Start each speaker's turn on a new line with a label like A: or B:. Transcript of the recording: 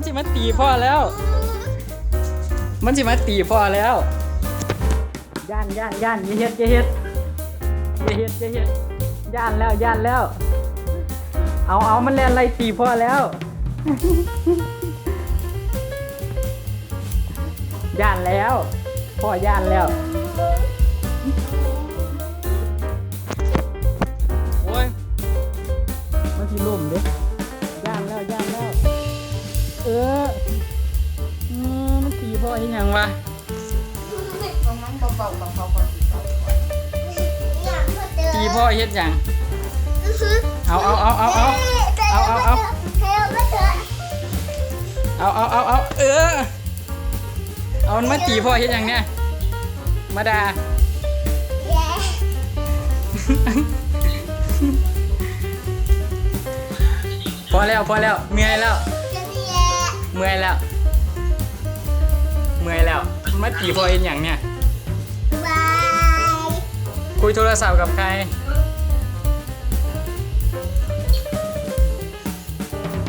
A: มันสิมาตีพ่อแล้ว มันสิมาตีพ่อแล้วย่านย่านย่านอย่าเฮ็ดอย่าเฮ็ดอย่าเฮ็ดอย่าเฮ็ดย่านแล้วย่านแล้ว เอาเอามันแล่นไล่ตีพ่อแล้วย่านแล้ว พ่อย่านแล้วโอ้ยมันสิล่มเด้ อออืมมันตีพ่อยังยังวะ
B: ตรงนั้นเบาๆเบาๆก่อน
A: ตีพ่อเฮ็ดหยังเอาเอาเอาเอาเอาเอาเอาเอาเอาเอาเอาเอาเออเอามันมาตีพ่อเฮ็ดหยังเนี่ยมาดาพอแล้วพอแล้วเมื่อยแล้ว มื่อยแล้ว เมื่อยแล้วมาตีพ่อเฮ็ดหยังเนี่ยคุยโทรศัพท์กับใคร
B: บ